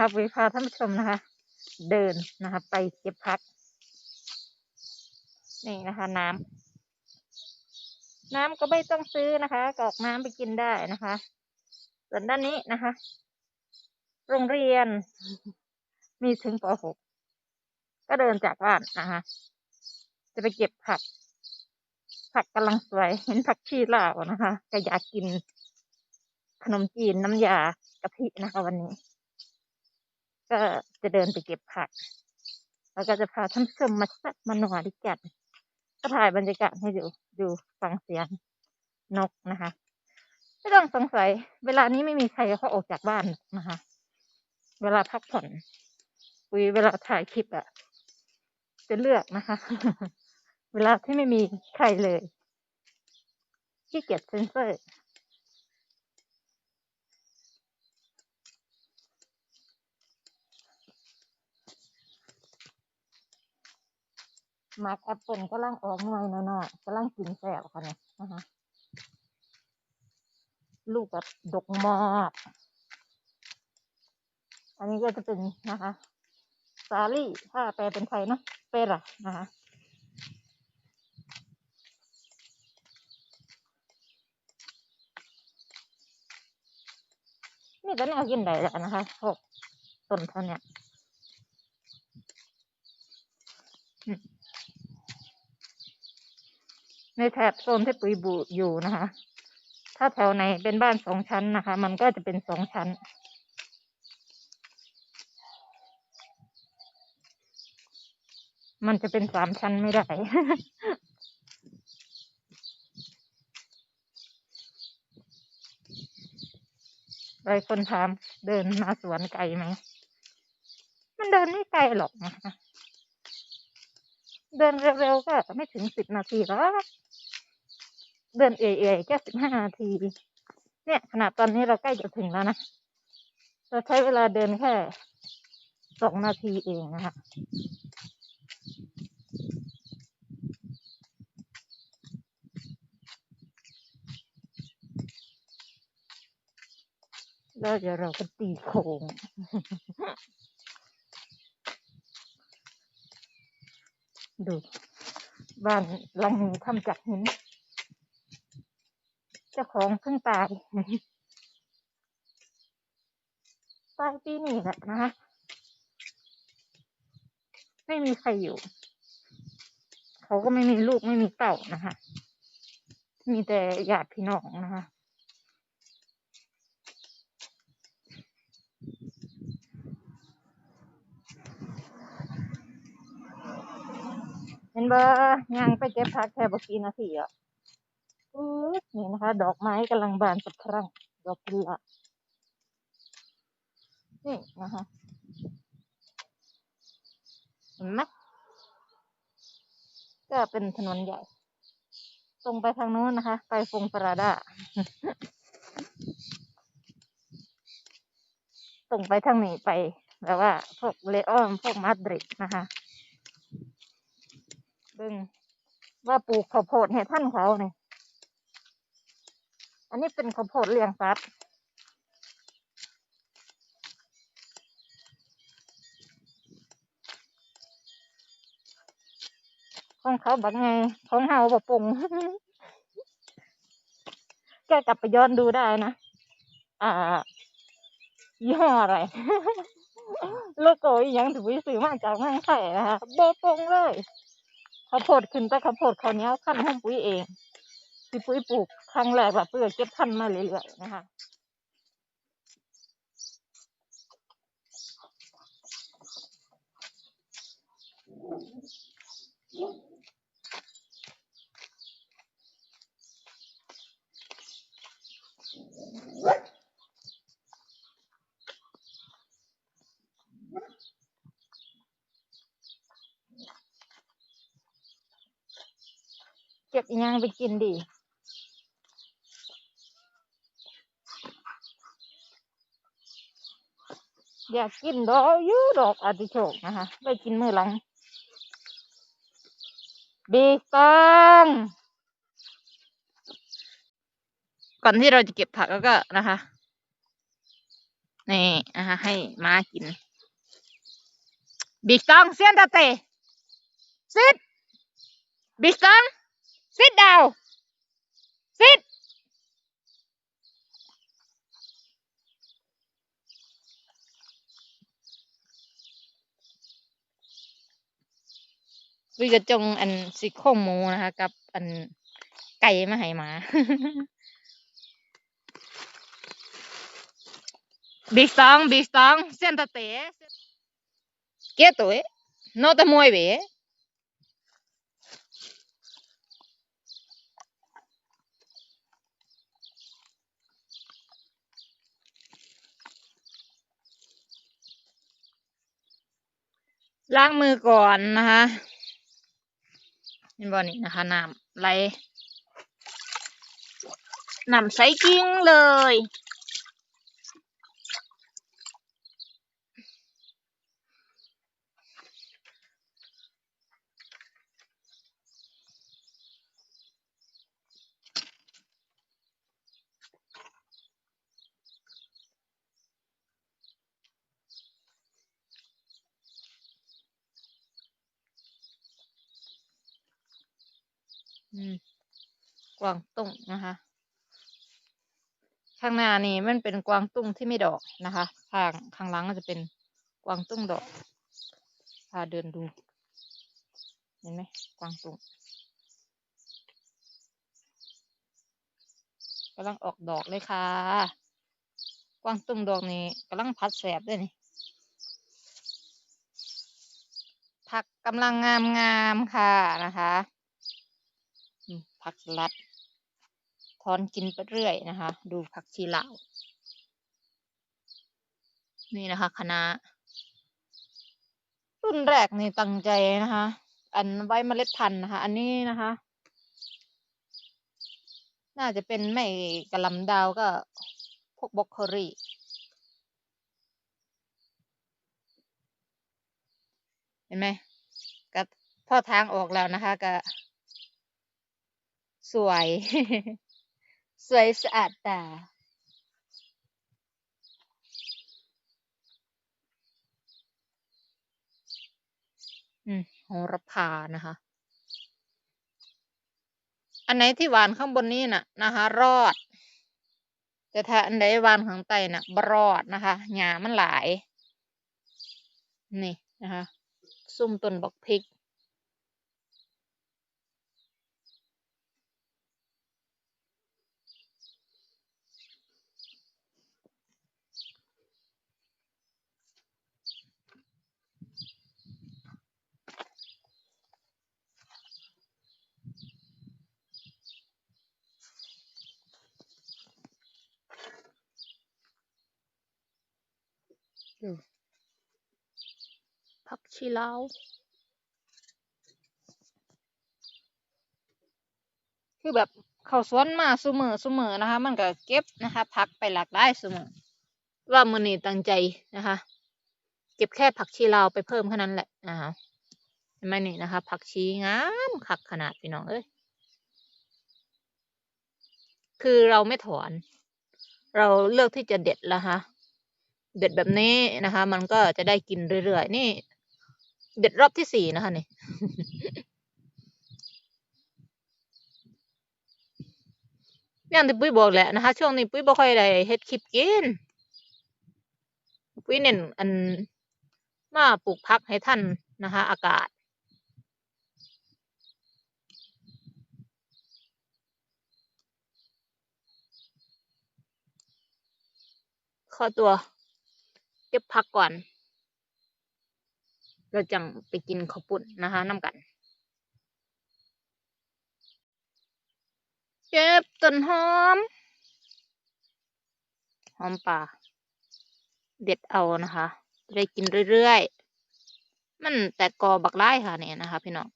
นะคะวิพาท่านผู้ชมนะคะ เดินนะคะ ไปเก็บพัก นี่นะคะ น้ำน้ำก็ไม่ต้องซื้อนะคะกอกน้ำไปกินได้นะคะส่วนด้านนี้นะคะ โรงเรียน มีถึงป .6 ก็เดินจากบ้านนะคะ จะไปเก็บผัก ผักกำลังสวย เห็นผักชีลาวนะคะ ก็อยากกินขนมจีนน้ำยากะทินะคะวันนี้ ก็จะเดินไปเก็บผัก แล้วก็จะพาท่านผู้ชมมาแซ่บมาหนวดิกันก็ถ่ายบรรยากาศให้ดูดูฟังเสียงนกนะคะ ไม่ต้องสงสัย เวลานี้ไม่มีใครเขาออกจากบ้านนะคะ เวลาพักผ่อนคุยเวลาถ่ายคลิปอะจะเลือกนะคะ เวลาที่ไม่มีใครเลยขี้เกียจเซนเซอร์ มาร์กแอปเปิลก็ลังออกหน่วยหน่อยๆก็ลังกินแสบค่ะเนี่ยนะคะลูกแบบดกมากอันนี้ก็จะเป็นนะคะสาลี่ถ้าแปลเป็นไทยเนาะเประนะคะนี่ก็แนวกินได้แล้วนะคะพวกต้นเท่านี้อืม ในแถบโซนที่ปุ๋ยบุอยู่นะคะ ถ้าแถวไหนเป็นบ้านสองชั้นนะคะ มันก็จะเป็นสองชั้น มันจะเป็นสามชั้นไม่ได้หลายคนถามเดินมาสวนไกลไหม มันเดินไม่ไกลหรอกนะคะ เดินเร็วๆก็ไม่ถึงสิบนาทีหรอก เดินเอื่อยๆแค่สิบห้านาที เนี่ยขนาดตอนนี้เราใกล้จะถึงแล้วนะ เราใช้เวลาเดินแค่สองนาทีเองนะคะแล้วเดี๋ยวเราก็ตีโค้งดู บ้านหลังนี้ทำจากหิน จ้าของเพิ่งตายตายปีนี้แหละนะคะไม่มีใครอยู่ เขาก็ไม่มีลูกไม่มีเต่านะคะมีแต่ญาติพี่น้องนะคะเห็นบ่ย่างไปเก็บผักแค่บกี่นาทีอะ นี่นะคะ ดอกไม้กำลังบานสะพรั่งดอกกุหลาบนี่นะคะเห็นไหมก็เป็นถนนใหญ่ ตรงไปทางโน้นนะคะ ไปฟงปราดาตรงไปทางนี้ไปแบบว่า พวกเลออนพวกมาดริดนะคะเบิ่งว่าปลูกข้าวโพดให้ท่านเขาเนี่ย อันนี้เป็นข้าวโพดเลี้ยงสัตว์ของเขาบักไงของเฮาบะปรุงแกกลับไปย้อนดูได้นะ อ่า ยี่ห้ออะไร โลโก้อีหยังถือวิซื้อมาจากเมืองไทยนะคะโบปงเลยข้าวโพดขึ้นแต่ข้าวโพดเขาวเนี้ยขั้นห้องปุ๋ยเอง ที่ปุ๋ยปลูกครั้งแรกแบบเพื่อเก็บพันธุ์มาเรื่อยๆนะคะเก็บอีหยังไปกินดี อยากกินดอกยูดอกอาติโชกนะคะไปกินมือหลังบีตังก่อนที่เราจะเก็บผักแล้วก็นะคะนี่นะคะให้ม้ากิน บิ๊กตองเซียนตาเตซิดบิ๊กตองซิดดาวซิด วิกระจงอันสิโครงหมูนะคะ กับอันไก่มาให้หมาบิ๊กตองบิ๊กตองเซียนตาเต Quieto, ¿eh? No te mueve, ¿eh? ล้างมือก่อนนะคะ นี่บอนี่นะคะน้ำไหลน้ำใสกิ้งเลย อืมกวางตุ้งนะคะ ข้างหน้านี่มันเป็นกวางตุ้งที่ไม่ดอกนะคะข้างข้างหลังก็จะเป็นกวางตุ้งดอกพาเดินดู เห็นไหมกวางตุ้งกำลังออกดอกเลยค่ะ กวางตุ้งดอกนี้กำลังพัดแสบด้วยนี่ผักกำลังงามงามๆค่ะนะคะ ผักสลัดทอนกินไปเรื่อยนะคะ ดูผักชีลาวนี่นะคะคณะรุ่นแรกนี่ตั้งใจนะคะ อันไว้เมล็ดพันธุ์นะคะ อันนี้นะคะ น่าจะเป็นไม่กระหลำดาวก็พวกบล็อกโคลี่เห็นไหมก็พ่อทางออกแล้วนะคะก็ สวย สวยสะอาดตาอืมโหระพานะคะ อันไหนที่หวานข้างบนนี้น่ะนะคะ รอด แต่ถ้าอันไหนหวานข้างใต้น่ะบรอดนะคะหญ้ามันหลาย นี่นะคะ ซุ่มต้นบักพริก ดู ผักชีลาวคือแบบเขาสวนมาซุมือซุมือนะคะ มันก็เก็บนะคะผักไปหลากหลายซุมือว่ามือนี้ตั้งใจนะคะ เก็บแค่ผักชีลาวไปเพิ่มแค่นั้นแหละนะคะเห็นไหมนี่นะคะ ผักชีงามคักขนาดพี่น้องเอ้ยคือเราไม่ถอน เราเลือกที่จะเด็ดแล้วฮะเด็ดแบบนี้นะคะ มันก็จะได้กินเรื่อยๆ นี่ เด็ดรอบที่สี่นะคะนี่อย่างที่ปุ้ยบอกแหละนะคะ ช่วงนี้ปุ้ยบ่ค่อยได้เฮ็ดคลิปกิน ปุ้ยเน้นอันมาปลูกผักให้ท่านนะคะ อากาศ ขอตัว เก็บผักก่อน เราจังไปกินข้าวปุ้นนะคะน้ำกัน เก็บต้นหอม หอมป่า เด็ดเอานะคะจะได้กินเรื่อยๆ มันแต่กอบักไล่ค่ะเนี่ยนะคะ พี่น้อง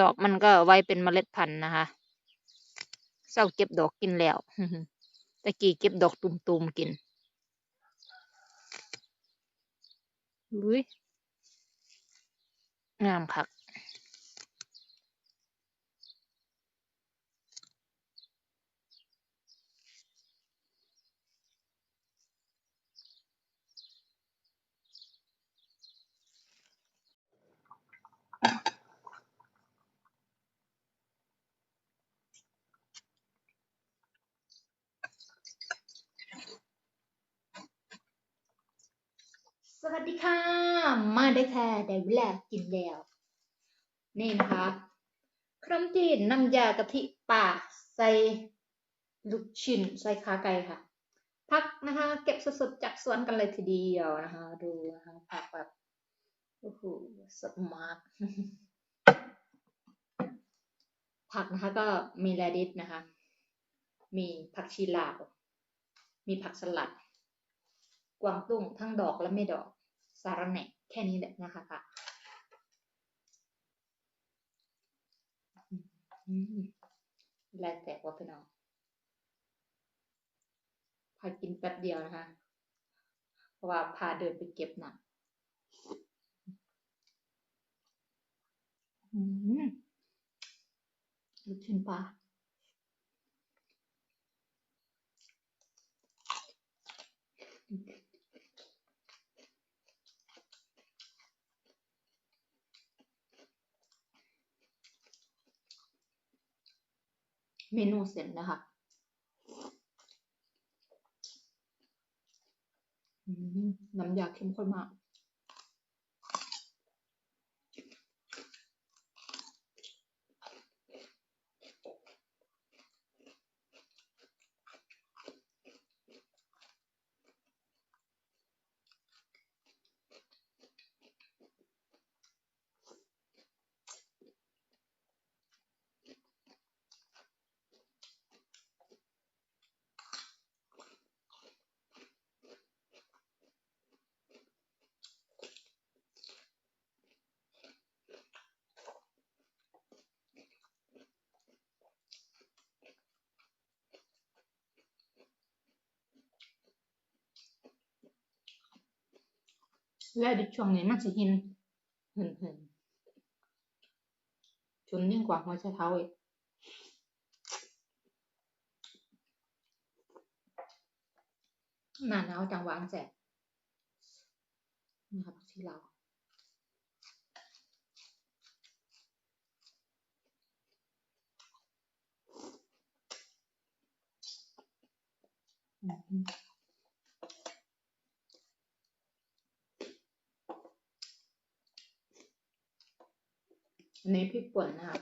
ดอกมันก็ไว้เป็นเมล็ดพันธุ์นะคะเศร้าเก็บดอกกินแล้ว ตะกี้เก็บดอกตุ่มๆกินอุ้ยงามคัก วัสดีค่ะ มาได้ค่ะได้เวลากินแล้ว นี่นะคะขนมจีนน้ำยากะทิป่าใส่ลูกชิ้นใส่ขาไก่ค่ะผักนะคะ เก็บสดๆจากสวนกันเลยทีเดียวนะคะ ดูนะคะผักแบบโอ้โหสดมากผักนะคะก็มีแรดิสนะคะ มีผักชีลาว มีผักสลัด กวางตุ้งทั้งดอกและไม่ดอก สารแหน่แค่นี้แหละนะคะค่ะอืมแลแตกว่าพี่น้องพากินแป๊บเดียวนะคะ เพราะว่าพาเดินไปเก็บหนักอืมลูกชิ้นปลา เมนูเสร็จนะคะน้ำยาเข้มข้นมาก แล้วดิช่วงนี้มันจะหินเหินเหินชุนยิ่งกว่าหัวไชเท้าอีกหน้าหนาวจังหวะอันแสบนี่ครับที่เราวอืม อันนี้พริกป่นนะคะ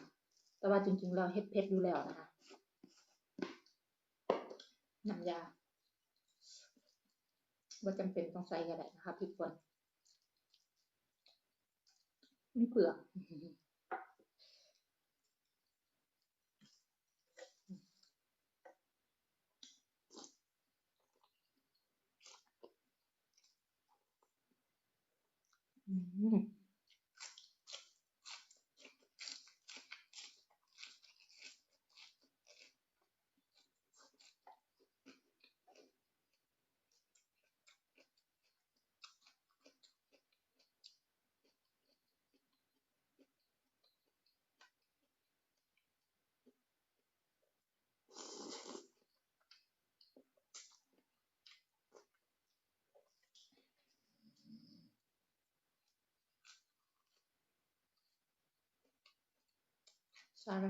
แต่ว่าจริงๆเราเฮ็ดเผ็ดอยู่แล้วนะคะน้ำยาว่าจำเป็นต้องใส่ก็ได้นะคะพริกป่นไม่เปลือกอืม สาร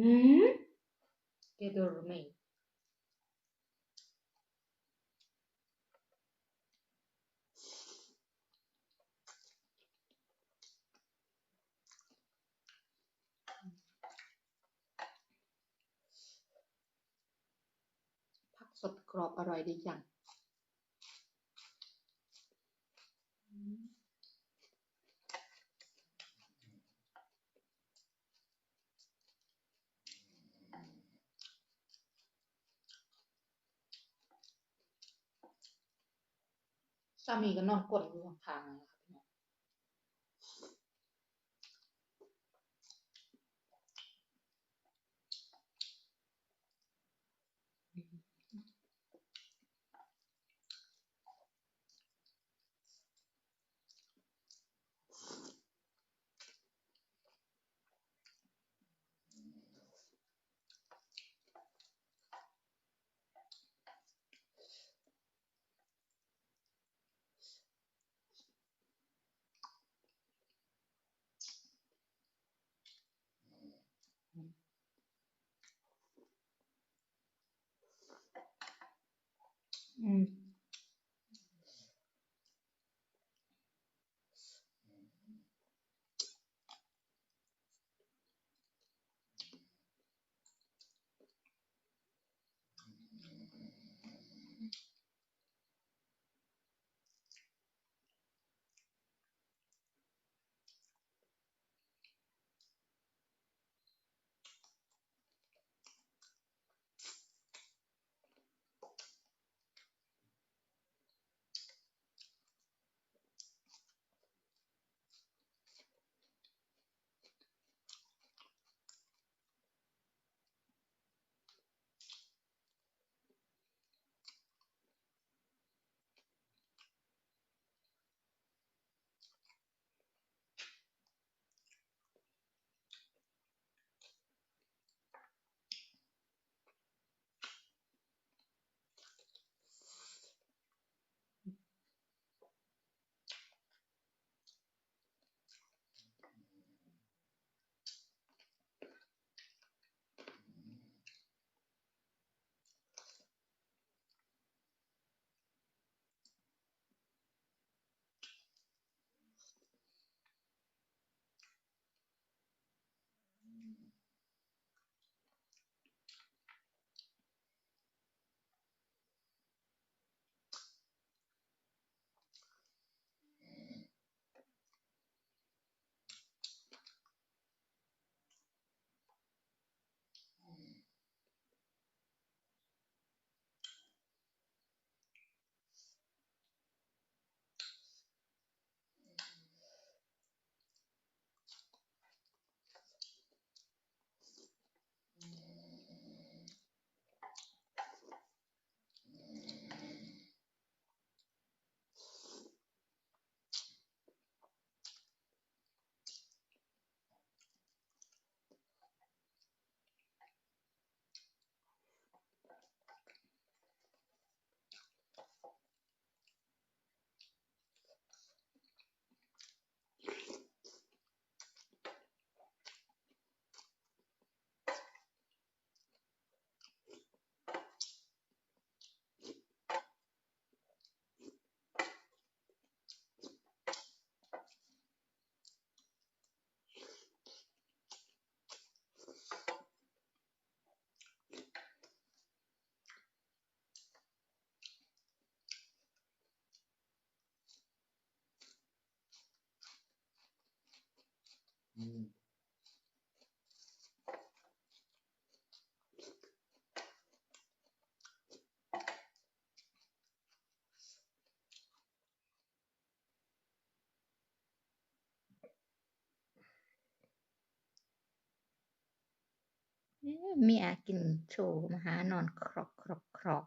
ะแหน่หืมเกโดรเมผักสดกรอบอร่อยดีจัง สามีก็นอนกดอยู่ข้างๆ เมีอากินโชว์มาหานอนครอกครอกครอก